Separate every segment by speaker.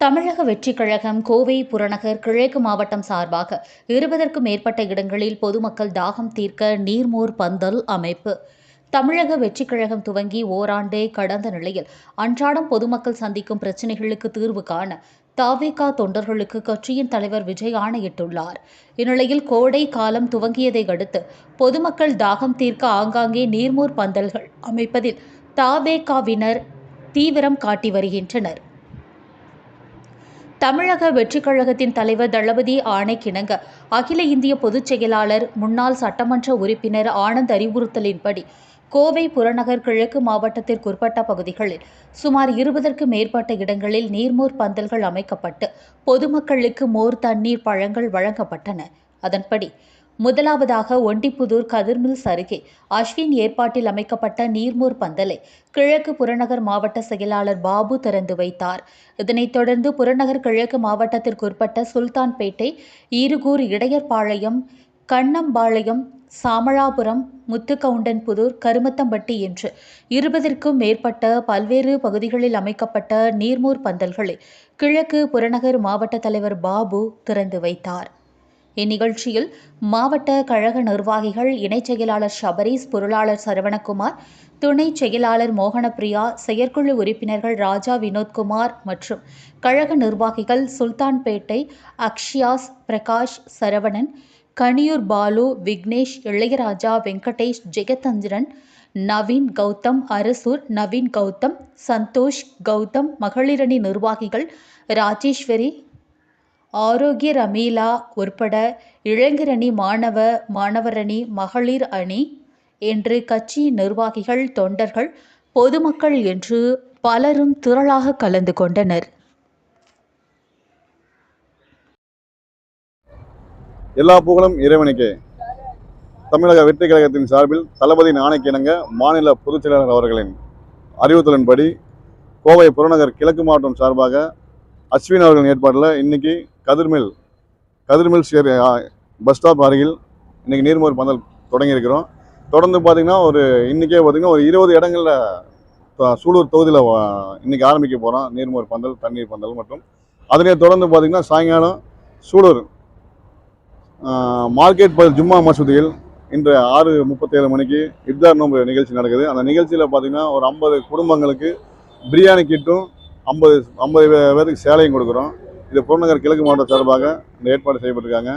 Speaker 1: தமிழக வெற்றிக் கழகம் கோவை புறநகர் கிழக்கு மாவட்டம் சார்பாக இருபதற்கும் மேற்பட்ட இடங்களில் பொதுமக்கள் தாகம் தீர்க்க நீர்மோர் பந்தல் அமைப்பு. தமிழக வெற்றிக் கழகம் துவங்கி ஓராண்டே கடந்த நிலையில் அன்றாடம் பொதுமக்கள் சந்திக்கும் பிரச்சினைகளுக்கு தீர்வு காண தாவேகா தொண்டர்களுக்கு கட்சியின் தலைவர் விஜய் ஆணையிட்டுள்ளார். இந்நிலையில் கோடை காலம் துவங்கியதை அடுத்து பொதுமக்கள் தாகம் தீர்க்க ஆங்காங்கே நீர்மோர் பந்தல்கள் அமைப்பதில் தாவேகாவினர் தீவிரம் காட்டி வருகின்றனர். தமிழக வெற்றிக் கழகத்தின் தலைவர் தளபதி ஆணைக்கிணங்க. அகில இந்திய பொதுச் செயலாளர் முன்னாள் சட்டமன்ற உறுப்பினர் ஆனந்த் அறிவுறுத்தலின்படி கோவை புறநகர் கிழக்கு மாவட்டத்திற்குட்பட்ட பகுதிகளில் சுமார் இருபதற்கு மேற்பட்ட இடங்களில் நீர்மோர் பந்தல்கள் அமைக்கப்பட்டு பொதுமக்களுக்கு மோர் தண்ணீர் பழங்கள் வழங்கப்பட்டன. அதன்படி முதலாவதாக ஒண்டிப்புதூர் கதிர்மில்ஸ் அருகே அஸ்வின் ஏற்பாட்டில் அமைக்கப்பட்ட நீர்மூர் பந்தலை கிழக்கு புறநகர் மாவட்ட செயலாளர் பாபு திறந்து வைத்தார். இதனைத் தொடர்ந்து புறநகர் கிழக்கு மாவட்டத்திற்குட்பட்ட சுல்தான்பேட்டை ஈருகூர் இடையர்பாளையம் கண்ணம்பாளையம் சாமளாபுரம் முத்துக்கவுண்டன்புதூர் கருமத்தம்பட்டி என்று இருபதற்கும் மேற்பட்ட பல்வேறு பகுதிகளில் அமைக்கப்பட்ட நீர்மூர் பந்தல்களை கிழக்கு புறநகர் மாவட்ட தலைவர் பாபு திறந்து வைத்தார். இந்நிகழ்ச்சியில் மாவட்ட கழக நிர்வாகிகள் இணைச் செயலாளர் ஷபரீஸ் பொருளாளர் சரவணகுமார் துணை செயலாளர் மோகனப்பிரியா செயற்குழு உறுப்பினர்கள் ராஜா வினோத்குமார் மற்றும் கழக நிர்வாகிகள் சுல்தான்பேட்டை அக்ஷியாஸ் பிரகாஷ் சரவணன் கனியூர் பாலு விக்னேஷ் இளையராஜா வெங்கடேஷ் ஜெகதந்திரன் நவீன் கௌதம் அரசூர் நவீன் கௌதம் சந்தோஷ் கௌதம் மகளிரணி நிர்வாகிகள் ராஜேஸ்வரி ஆரோக்கிய ரமீலா உட்பட இளைஞரணி மாணவ மாணவரணி மகளிர் அணி என்று கட்சி நிர்வாகிகள் தொண்டர்கள் பொதுமக்கள் என்று பலரும் திரளாக கலந்து கொண்டனர்.
Speaker 2: எல்லா புகழும் இறைவனுக்கே. தமிழக வெற்றி கழகத்தின் சார்பில் தளபதி ஆணைக்கிணங்க மாநில பொதுச் செயலாளர் அவர்களின் அறிவுறுத்தலின்படி கோவை புறநகர் கிழக்கு மாவட்டம் சார்பாக அஸ்வின் அவர்களின் ஏற்பாட்டில் இன்றைக்கி கதிர்மில் கதிர்மில் சேர் பஸ் ஸ்டாப் அருகில் இன்றைக்கி நீர்மோர் பந்தல் தொடங்கியிருக்கிறோம். தொடர்ந்து பார்த்திங்கன்னா ஒரு இன்றைக்கே பார்த்திங்கன்னா ஒரு இருபது இடங்களில் சூலூர் தொகுதியில் இன்னைக்கு ஆரம்பிக்க போகிறோம் நீர்மோர் பந்தல் தண்ணீர் பந்தல் மற்றும் அதனை தொடர்ந்து பார்த்திங்கன்னா சாயங்காலம் சூலூர் மார்க்கெட் பதில் ஜும்மா மசூதியில் இன்று ஆறு முப்பத்தேழு மணிக்கு இப்தார் நோம்பு நிகழ்ச்சி நடக்குது. அந்த நிகழ்ச்சியில் பார்த்தீங்கன்னா ஒரு ஐம்பது குடும்பங்களுக்கு பிரியாணி கிட்டும் ஐம்பது ஐம்பது பேருக்கு சேலையும் கொடுக்குறோம். இது புறநகர் கிழக்கு மாவட்டம் சார்பாக இந்த ஏற்பாடு செய்யப்பட்டிருக்காங்க.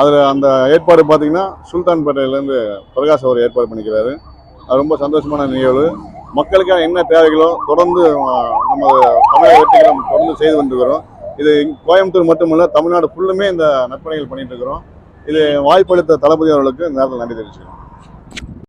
Speaker 2: அதில் அந்த ஏற்பாடு பார்த்திங்கன்னா சுல்தான்பேட்டையிலேருந்து பிரகாஷ் அவர் ஏற்பாடு பண்ணிக்கிறாரு. அது ரொம்ப சந்தோஷமான நிகழ்வு. மக்களுக்கான என்ன தேவைகளோ தொடர்ந்து நம்ம தமிழக வெற்றிகளும் தொடர்ந்து செய்து வந்துருக்கிறோம் இது கோயம்புத்தூர் மட்டுமல்ல தமிழ்நாடு ஃபுல்லுமே இந்த நற்பணிகள் பண்ணிட்டு இருக்கிறோம். இது வாய்ப்பளித்த தளபதி அவர்களுக்கு இந்த நேரத்தில் நன்றி தெரிவிச்சுக்கிறோம்.